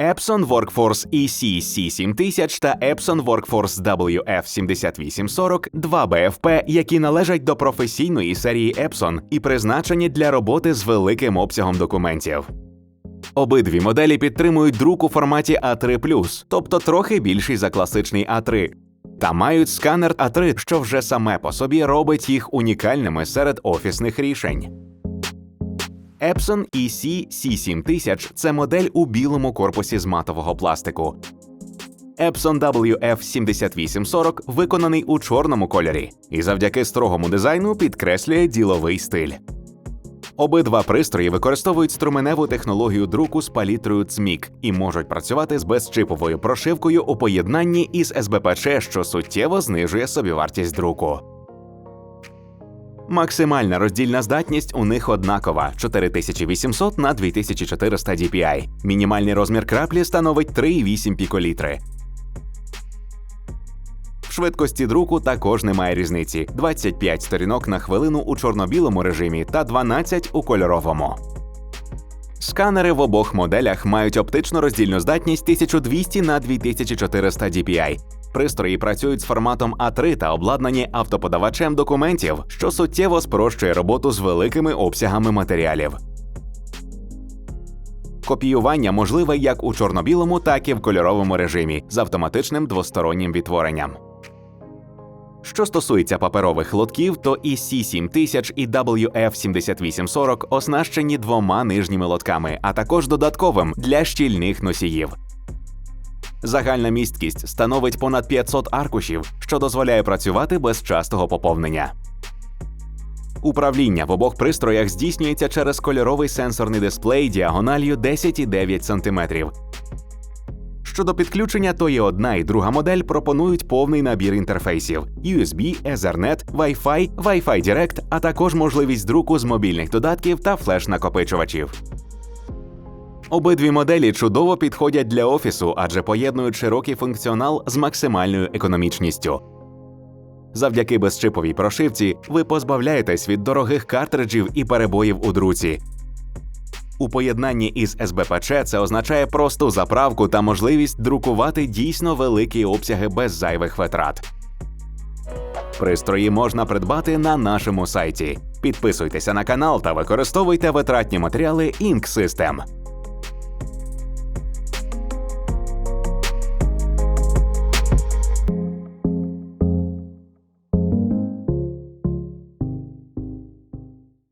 Epson Workforce EC C7000 та Epson Workforce WF7840 2 BFP, які належать до професійної серії Epson і призначені для роботи з великим обсягом документів. Обидві моделі підтримують друк у форматі A3+, тобто трохи більший за класичний A3, та мають сканер A3, що вже саме по собі робить їх унікальними серед офісних рішень. Epson EC C7000 – це модель у білому корпусі з матового пластику. Epson WF7840 виконаний у чорному кольорі і завдяки строгому дизайну підкреслює діловий стиль. Обидва пристрої використовують струменеву технологію друку з палітрою CMYK і можуть працювати з безчиповою прошивкою у поєднанні із СБПЧ, що суттєво знижує собівартість друку. Максимальна роздільна здатність у них однакова 4800 на 2400 DPI. Мінімальний розмір краплі становить 3,8 піколітри. Швидкості друку також немає різниці: 25 сторінок на хвилину у чорно-білому режимі та 12 у кольоровому. Сканери в обох моделях мають оптичну роздільну здатність 1200 на 2400 DPI. Пристрої працюють з форматом А3 та обладнані автоподавачем документів, що суттєво спрощує роботу з великими обсягами матеріалів. Копіювання можливе як у чорно-білому, так і в кольоровому режимі з автоматичним двостороннім відтворенням. Що стосується паперових лотків, то і C7000 і WF7840 оснащені двома нижніми лотками, а також додатковим для щільних носіїв. Загальна місткість становить понад 500 аркушів, що дозволяє працювати без частого поповнення. Управління в обох пристроях здійснюється через кольоровий сенсорний дисплей діагональю 10,9 см. Щодо підключення, то і одна і друга модель пропонують повний набір інтерфейсів: USB, Ethernet, Wi-Fi, Wi-Fi Direct, а також можливість друку з мобільних додатків та флеш-накопичувачів. Обидві моделі чудово підходять для офісу, адже поєднують широкий функціонал з максимальною економічністю. Завдяки безчиповій прошивці ви позбавляєтесь від дорогих картриджів і перебоїв у друці. У поєднанні із СБПЧ це означає просту заправку та можливість друкувати дійсно великі обсяги без зайвих витрат. Пристрої можна придбати на нашому сайті. Підписуйтеся на канал та використовуйте витратні матеріали Ink System.